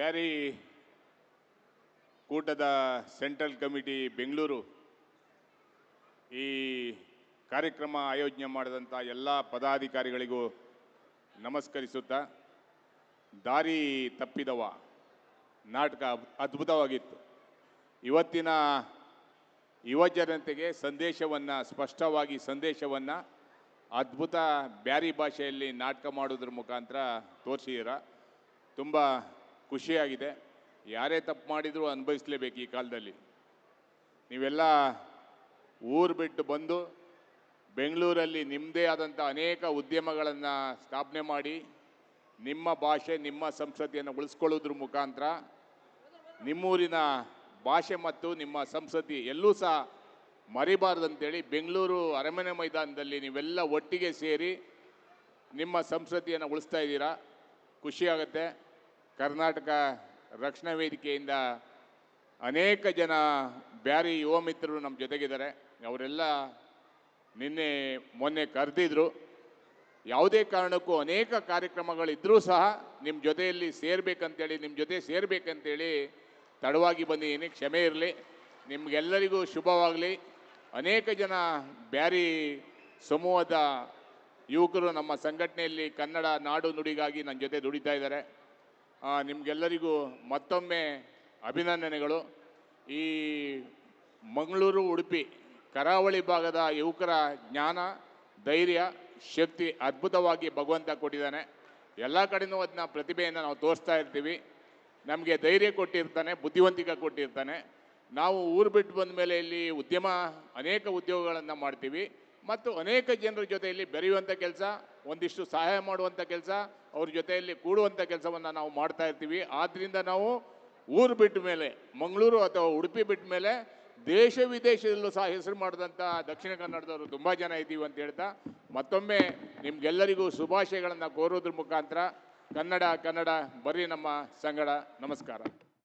ಬ್ಯಾರಿ ಕೂಟದ central committee Bengaluru ಈ ಕಾರ್ಯಕ್ರಮ ಆಯೋಜನೆ ಮಾಡಿದಂಥ ಎಲ್ಲ ಪದಾಧಿಕಾರಿಗಳಿಗೂ ನಮಸ್ಕರಿಸುತ್ತಾ ದಾರಿ ತಪ್ಪಿದವ, ನಾಟಕ ಅದ್ಭುತವಾಗಿತ್ತು. ಇವತ್ತಿನ ಯುವ ಜನತೆಗೆ ಸಂದೇಶವನ್ನು, ಸ್ಪಷ್ಟವಾಗಿ ಸಂದೇಶವನ್ನು ಅದ್ಭುತ ಬ್ಯಾರಿ ಭಾಷೆಯಲ್ಲಿ ನಾಟಕ ಮಾಡೋದ್ರ ಮುಖಾಂತರ ತೋರಿಸಿದ್ದೀರ. ತುಂಬ ಖುಷಿಯಾಗಿದೆ. ಯಾರೇ ತಪ್ಪು ಮಾಡಿದರೂ ಅನುಭವಿಸ್ಲೇಬೇಕು ಈ ಕಾಲದಲ್ಲಿ. ನೀವೆಲ್ಲ ಊರು ಬಿಟ್ಟು ಬಂದು ಬೆಂಗಳೂರಲ್ಲಿ ನಿಮ್ಮದೇ ಆದಂಥ ಅನೇಕ ಉದ್ಯಮಗಳನ್ನು ಸ್ಥಾಪನೆ ಮಾಡಿ, ನಿಮ್ಮ ಭಾಷೆ, ನಿಮ್ಮ ಸಂಸ್ಕೃತಿಯನ್ನು ಉಳಿಸ್ಕೊಳ್ಳೋದ್ರ ಮುಖಾಂತರ ನಿಮ್ಮೂರಿನ ಭಾಷೆ ಮತ್ತು ನಿಮ್ಮ ಸಂಸ್ಕೃತಿ ಎಲ್ಲೂ ಸಹ ಮರಿಬಾರ್ದಂತೇಳಿ ಬೆಂಗಳೂರು ಅರಮನೆ ಮೈದಾನದಲ್ಲಿ ನೀವೆಲ್ಲ ಒಟ್ಟಿಗೆ ಸೇರಿ ನಿಮ್ಮ ಸಂಸ್ಕೃತಿಯನ್ನು ಉಳಿಸ್ತಾ ಇದ್ದೀರಾ. ಖುಷಿಯಾಗುತ್ತೆ ಕರ್ನಾಟಕ ರಕ್ಷಣಾ ವೇದಿಕೆಯಿಂದ ಅನೇಕ ಜನ ಬ್ಯಾರಿ ಯುವ ಮಿತ್ರರು ನಮ್ಮ ಜೊತೆಗಿದ್ದಾರೆ. ಅವರೆಲ್ಲ ನಿನ್ನೆ, ಮೊನ್ನೆ ಕರೆದಿದ್ರು. ಯಾವುದೇ ಕಾರಣಕ್ಕೂ ಅನೇಕ ಕಾರ್ಯಕ್ರಮಗಳಿದ್ದರೂ ಸಹ ನಿಮ್ಮ ಜೊತೆಯಲ್ಲಿ ಸೇರ್ಬೇಕಂತೇಳಿ ನಿಮ್ಮ ಜೊತೆ ಸೇರ್ಬೇಕಂತೇಳಿ ತಡವಾಗಿ ಬಂದಿದ್ದೀನಿ ಕ್ಷಮೆ ಇರಲಿ. ನಿಮಗೆಲ್ಲರಿಗೂ ಶುಭವಾಗಲಿ. ಅನೇಕ ಜನ ಬ್ಯಾರಿ ಸಮೂಹದ ಯುವಕರು ನಮ್ಮ ಸಂಘಟನೆಯಲ್ಲಿ ಕನ್ನಡ ನಾಡು ನುಡಿಗಾಗಿ ನನ್ನ ಜೊತೆ ದುಡಿತಾ ಇದ್ದಾರೆ. ನಿಮಗೆಲ್ಲರಿಗೂ ಮತ್ತೊಮ್ಮೆ ಅಭಿನಂದನೆಗಳು. ಈ ಮಂಗಳೂರು, ಉಡುಪಿ, ಕರಾವಳಿ ಭಾಗದ ಯುವಕರ ಜ್ಞಾನ, ಧೈರ್ಯ, ಶಕ್ತಿ ಅದ್ಭುತವಾಗಿ ಭಗವಂತ ಕೊಟ್ಟಿದ್ದಾನೆ. ಎಲ್ಲ ಕಡೆಯೂ ಅದನ್ನ ಪ್ರತಿಭೆಯನ್ನು ನಾವು ತೋರಿಸ್ತಾ ಇರ್ತೀವಿ. ನಮಗೆ ಧೈರ್ಯ ಕೊಟ್ಟಿರ್ತಾನೆ, ಬುದ್ಧಿವಂತಿಕೆ ಕೊಟ್ಟಿರ್ತಾನೆ. ನಾವು ಊರು ಬಿಟ್ಟು ಬಂದ ಮೇಲೆ ಇಲ್ಲಿ ಉದ್ಯಮ, ಅನೇಕ ಉದ್ಯೋಗಗಳನ್ನು ಮಾಡ್ತೀವಿ. ಮತ್ತು ಅನೇಕ ಜನರ ಜೊತೆಯಲ್ಲಿ ಬೆರೆಯುವಂಥ ಕೆಲಸ, ಒಂದಿಷ್ಟು ಸಹಾಯ ಮಾಡುವಂಥ ಕೆಲಸ, ಅವ್ರ ಜೊತೆಯಲ್ಲಿ ಕೂಡುವಂಥ ಕೆಲಸವನ್ನು ನಾವು ಮಾಡ್ತಾ ಇರ್ತೀವಿ. ಆದ್ದರಿಂದ ನಾವು ಊರು ಬಿಟ್ಟ ಮೇಲೆ, ಮಂಗಳೂರು ಅಥವಾ ಉಡುಪಿ ಬಿಟ್ಟ ಮೇಲೆ ದೇಶ ವಿದೇಶದಲ್ಲೂ ಸಹ ಹೆಸರು ಮಾಡಿದಂಥ ದಕ್ಷಿಣ ಕನ್ನಡದವರು ತುಂಬ ಜನ ಇದ್ದೀವಿ ಅಂತ ಹೇಳ್ತಾ, ಮತ್ತೊಮ್ಮೆ ನಿಮ್ಗೆಲ್ಲರಿಗೂ ಶುಭಾಶಯಗಳನ್ನು ಕೋರೋದ್ರ ಮುಖಾಂತರ ಕನ್ನಡ ಕನ್ನಡ ಬರೀ ನಮ್ಮ ಸಂಗಡ, ನಮಸ್ಕಾರ.